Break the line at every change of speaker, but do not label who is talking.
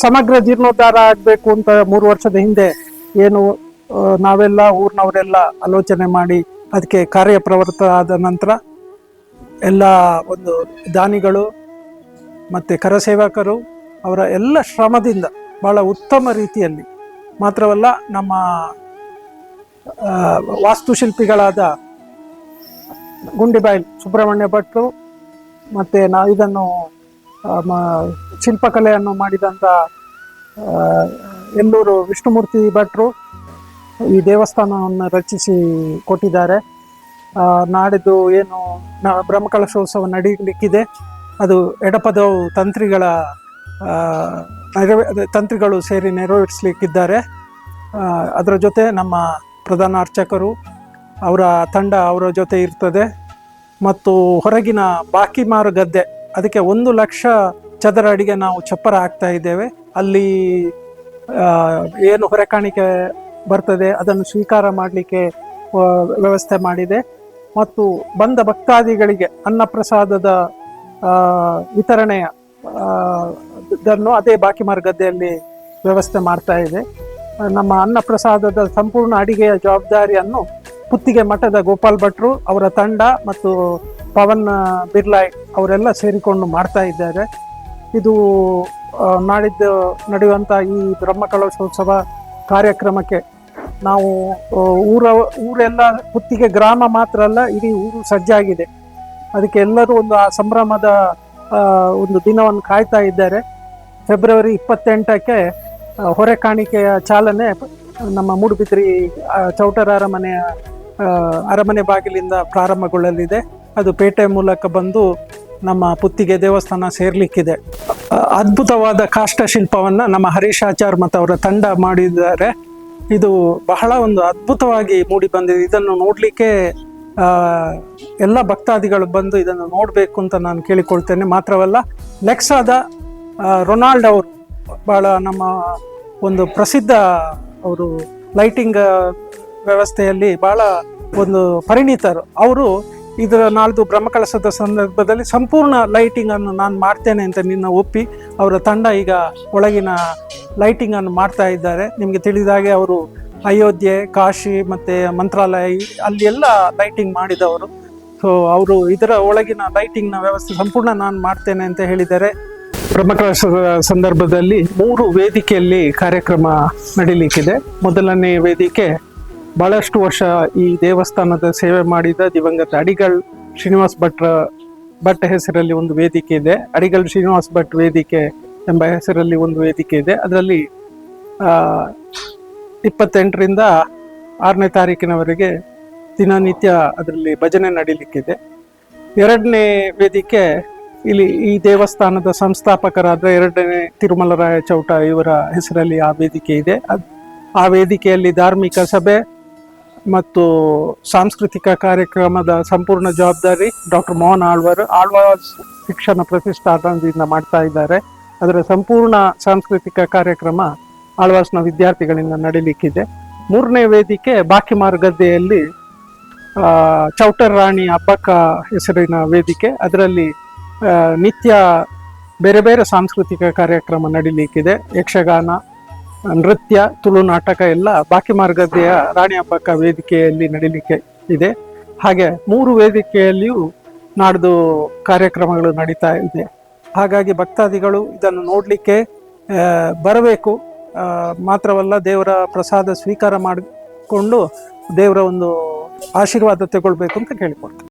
ಸಮಗ್ರ ಜೀರ್ಣೋದ್ಧಾರ ಆಗಬೇಕು ಅಂತ ಮೂರು ವರ್ಷದ ಹಿಂದೆ ಏನು ನಾವೆಲ್ಲ ಊರಿನವರೆಲ್ಲ ಆಲೋಚನೆ ಮಾಡಿ ಅದಕ್ಕೆ ಕಾರ್ಯಪ್ರವೃತ್ತ ಆದ ನಂತರ ಎಲ್ಲ ಒಂದು ದಾನಿಗಳು ಮತ್ತು ಕರಸೇವಕರು ಅವರ ಎಲ್ಲ ಶ್ರಮದಿಂದ ಭಾಳ ಉತ್ತಮ ರೀತಿಯಲ್ಲಿ ಮಾತ್ರವಲ್ಲ ನಮ್ಮ ವಾಸ್ತುಶಿಲ್ಪಿಗಳಾದ ಗುಂಡಿಬಾಯಿಲ್, ಸುಬ್ರಹ್ಮಣ್ಯ ಭಟ್ರು ಮತ್ತು ನಾ ಇದನ್ನು ಶಿಲ್ಪಕಲೆಯನ್ನು ಮಾಡಿದಂಥ ಎಲ್ಲೂರು ವಿಷ್ಣುಮೂರ್ತಿ ಭಟ್ರು ಈ ದೇವಸ್ಥಾನವನ್ನು ರಚಿಸಿ ಕೊಟ್ಟಿದ್ದಾರೆ. ನಾಡಿದ್ದು ಏನು ಬ್ರಹ್ಮಕಲಶೋತ್ಸವ ನಡೀಲಿಕ್ಕಿದೆ. ಅದು ಎಡಪದವು ತಂತ್ರಿಗಳ ನೆರವೇ ತಂತ್ರಿಗಳು ಸೇರಿ ನೆರವೇರಿಸಲಿಕ್ಕಿದ್ದಾರೆ. ಅದರ ಜೊತೆ ನಮ್ಮ ಪ್ರಧಾನ ಅರ್ಚಕರು, ಅವರ ತಂಡ ಅವರ ಜೊತೆ ಇರ್ತದೆ. ಮತ್ತು ಹೊರಗಿನ ಬಾಕಿ ಮಾರು ಗದ್ದೆ ಅದಕ್ಕೆ ಒಂದು ಲಕ್ಷ ಚದರ ಅಡಿಗೆ ನಾವು ಚಪ್ಪರ ಹಾಕ್ತಾ ಇದ್ದೇವೆ. ಅಲ್ಲಿ ಏನು ಹೊರೆಕಾಣಿಕೆ ಬರ್ತದೆ, ಅದನ್ನು ಸ್ವೀಕಾರ ಮಾಡಲಿಕ್ಕೆ ವ್ಯವಸ್ಥೆ ಮಾಡಿದೆ. ಮತ್ತು ಬಂದ ಭಕ್ತಾದಿಗಳಿಗೆ ಅನ್ನಪ್ರಸಾದದ ವಿತರಣೆಯ ಇದನ್ನು ಅದೇ ಬಾಕಿ ಮಾರ್ಗದಲ್ಲಿ ವ್ಯವಸ್ಥೆ ಮಾಡ್ತಾ ಇದೆ. ನಮ್ಮ ಅನ್ನಪ್ರಸಾದದ ಸಂಪೂರ್ಣ ಅಡಿಗೆಯ ಜವಾಬ್ದಾರಿಯನ್ನು ಪುತ್ತಿಗೆ ಮಠದ ಗೋಪಾಲ್ ಭಟ್ರು, ಅವರ ತಂಡ ಮತ್ತು ಪವನ್ ಬಿರ್ಲಾಯ್ ಅವರೆಲ್ಲ ಸೇರಿಕೊಂಡು ಮಾಡ್ತಾ ಇದ್ದಾರೆ. ಇದು ನಾಡಿದ್ದು ನಡೆಯುವಂಥ ಈ ಬ್ರಹ್ಮಕಲಶೋತ್ಸವ ಕಾರ್ಯಕ್ರಮಕ್ಕೆ ನಾವು ಊರ, ಊರೆಲ್ಲ ಪುತ್ತಿಗೆ ಗ್ರಾಮ ಮಾತ್ರ ಅಲ್ಲ, ಇಡೀ ಊರು ಸಜ್ಜಾಗಿದೆ ಅದಕ್ಕೆ ಎಲ್ಲರೂ ಒಂದು, ಆ ಸಂಭ್ರಮದ ಒಂದು ದಿನವನ್ನು ಕಾಯ್ತಾ ಇದ್ದಾರೆ. ಫೆಬ್ರವರಿ ಇಪ್ಪತ್ತೆಂಟಕ್ಕೆ ಹೊರೆ ಕಾಣಿಕೆಯ ಚಾಲನೆ ನಮ್ಮ ಮೂಡುಬಿದ್ರಿ ಚೌಟರ ಅರಮನೆಯ ಅರಮನೆ ಬಾಗಿಲಿಂದ ಪ್ರಾರಂಭಗೊಳ್ಳಲಿದೆ. ಅದು ಪೇಟೆ ಮೂಲಕ ಬಂದು ನಮ್ಮ ಪುತ್ತಿಗೆ ದೇವಸ್ಥಾನ ಸೇರ್ಲಿಕ್ಕಿದೆ. ಅದ್ಭುತವಾದ ಕಾಷ್ಟಶಿಲ್ಪವನ್ನು ನಮ್ಮ ಹರೀಶ್ ಆಚಾರ್ ಮತ್ತು ಅವರ ತಂಡ ಮಾಡಿದ್ದಾರೆ. ಇದು ಬಹಳ ಒಂದು ಅದ್ಭುತವಾಗಿ ಮೂಡಿ ಬಂದಿದೆ. ಇದನ್ನು ನೋಡಲಿಕ್ಕೆ ಎಲ್ಲ ಭಕ್ತಾದಿಗಳು ಬಂದು ಇದನ್ನು ನೋಡಬೇಕು ಅಂತ ನಾನು ಕೇಳಿಕೊಳ್ತೇನೆ. ಮಾತ್ರವಲ್ಲ, ಲೆಕ್ಸಾದ ರೊನಾಲ್ಡ್ ಅವರು ಬಹಳ ನಮ್ಮ ಒಂದು ಪ್ರಸಿದ್ಧ ಅವರು ಲೈಟಿಂಗ್ ವ್ಯವಸ್ಥೆಯಲ್ಲಿ ಬಹಳ ಒಂದು ಪರಿಣಿತರು. ಅವರು ಇದರ ನಾಳ್ದು ಬ್ರಹ್ಮಕಳಸದ ಸಂದರ್ಭದಲ್ಲಿ ಸಂಪೂರ್ಣ ಲೈಟಿಂಗ್ ಅನ್ನು ನಾನು ಮಾಡ್ತೇನೆ ಅಂತ ನಿನ್ನ ಒಪ್ಪಿ ಅವರ ತಂಡ ಈಗ ಒಳಗಿನ ಲೈಟಿಂಗ್ ಅನ್ನು ಮಾಡ್ತಾ ಇದ್ದಾರೆ. ನಿಮಗೆ ತಿಳಿದ ಹಾಗೆ ಅವರು ಅಯೋಧ್ಯೆ, ಕಾಶಿ ಮತ್ತೆ ಮಂತ್ರಾಲಯ ಅಲ್ಲಿ ಎಲ್ಲ ಲೈಟಿಂಗ್ ಮಾಡಿದವರು. ಸೊ ಅವರು ಇದರ ಒಳಗಿನ ಲೈಟಿಂಗ್ನ ವ್ಯವಸ್ಥೆ ಸಂಪೂರ್ಣ ನಾನು ಮಾಡ್ತೇನೆ ಅಂತ ಹೇಳಿದ್ದಾರೆ. ಬ್ರಹ್ಮಕಲಶದ ಸಂದರ್ಭದಲ್ಲಿ ಮೂರು ವೇದಿಕೆಯಲ್ಲಿ ಕಾರ್ಯಕ್ರಮ ನಡೀಲಿಕ್ಕಿದೆ. ಮೊದಲನೇ ವೇದಿಕೆ ಬಹಳಷ್ಟು ವರ್ಷ ಈ ದೇವಸ್ಥಾನದ ಸೇವೆ ಮಾಡಿದ ದಿವಂಗತ ಅಡಿಗಲ್ ಶ್ರೀನಿವಾಸ್ ಭಟ್ರ ಭಟ್ ಹೆಸರಲ್ಲಿ ಒಂದು ವೇದಿಕೆ ಇದೆ. ಅಡಿಗಲ್ ಶ್ರೀನಿವಾಸ್ ಭಟ್ ವೇದಿಕೆ ಎಂಬ ಹೆಸರಲ್ಲಿ ಒಂದು ವೇದಿಕೆ ಇದೆ. ಅದರಲ್ಲಿ ಇಪ್ಪತ್ತೆಂಟರಿಂದ ಆರನೇ ತಾರೀಕಿನವರೆಗೆ ದಿನನಿತ್ಯ ಅದರಲ್ಲಿ ಭಜನೆ ನಡೀಲಿಕ್ಕಿದೆ. ಎರಡನೇ ವೇದಿಕೆ ಇಲ್ಲಿ ಈ ದೇವಸ್ಥಾನದ ಸಂಸ್ಥಾಪಕರಾದ ಎರಡನೇ ತಿರುಮಲರಾಯ ಚೌಟ ಇವರ ಹೆಸರಲ್ಲಿ ಆ ವೇದಿಕೆ ಇದೆ. ಆ ವೇದಿಕೆಯಲ್ಲಿ ಧಾರ್ಮಿಕ ಸಭೆ ಮತ್ತು ಸಾಂಸ್ಕೃತಿಕ ಕಾರ್ಯಕ್ರಮದ ಸಂಪೂರ್ಣ ಜವಾಬ್ದಾರಿ ಡಾಕ್ಟರ್ ಮೋಹನ್ ಆಳ್ವಾರ್. ಆಳ್ವಾರ್ ಶಿಕ್ಷಣ ಪ್ರತಿಷ್ಠಾನದಿಂದ ಮಾಡ್ತಾ ಇದ್ದಾರೆ. ಅದರ ಸಂಪೂರ್ಣ ಸಾಂಸ್ಕೃತಿಕ ಕಾರ್ಯಕ್ರಮ ಆಳ್ವಾಸ್ನ ವಿದ್ಯಾರ್ಥಿಗಳಿಂದ ನಡೀಲಿಕ್ಕಿದೆ. ಮೂರನೇ ವೇದಿಕೆ ಬಾಕಿ ಗದ್ದೆಯಲ್ಲಿ ಆ, ಚೌಟರ್ ರಾಣಿ ಹಬ್ಬಕ್ಕ ಹೆಸರಿನ ವೇದಿಕೆ. ಅದರಲ್ಲಿ ನಿತ್ಯ ಬೇರೆ ಬೇರೆ ಸಾಂಸ್ಕೃತಿಕ ಕಾರ್ಯಕ್ರಮ ನಡೀಲಿಕ್ಕಿದೆ. ಯಕ್ಷಗಾನ ನೃತ್ಯ, ತುಳು ನಾಟಕ ಎಲ್ಲ ಬಾಕಿ ಮಾರ್ಗದೆಯ ರಾಣಿ ಹಬ್ಬಕ್ಕ ವೇದಿಕೆಯಲ್ಲಿ ನಡೀಲಿಕ್ಕೆ ಇದೆ. ಹಾಗೆ ಮೂರು ವೇದಿಕೆಯಲ್ಲಿಯೂ ನಾಡ್ದು ಕಾರ್ಯಕ್ರಮಗಳು ನಡೀತಾ ಇದೆ. ಹಾಗಾಗಿ ಭಕ್ತಾದಿಗಳು ಇದನ್ನು ನೋಡಲಿಕ್ಕೆ ಬರಬೇಕು. ಮಾತ್ರವಲ್ಲ ದೇವರ ಪ್ರಸಾದ ಸ್ವೀಕಾರ ಮಾಡಿಕೊಂಡು ದೇವರ ಒಂದು ಆಶೀರ್ವಾದ ತಗೊಳ್ಬೇಕು ಅಂತ ಕೇಳಿಕೊಳ್ತೇನೆ.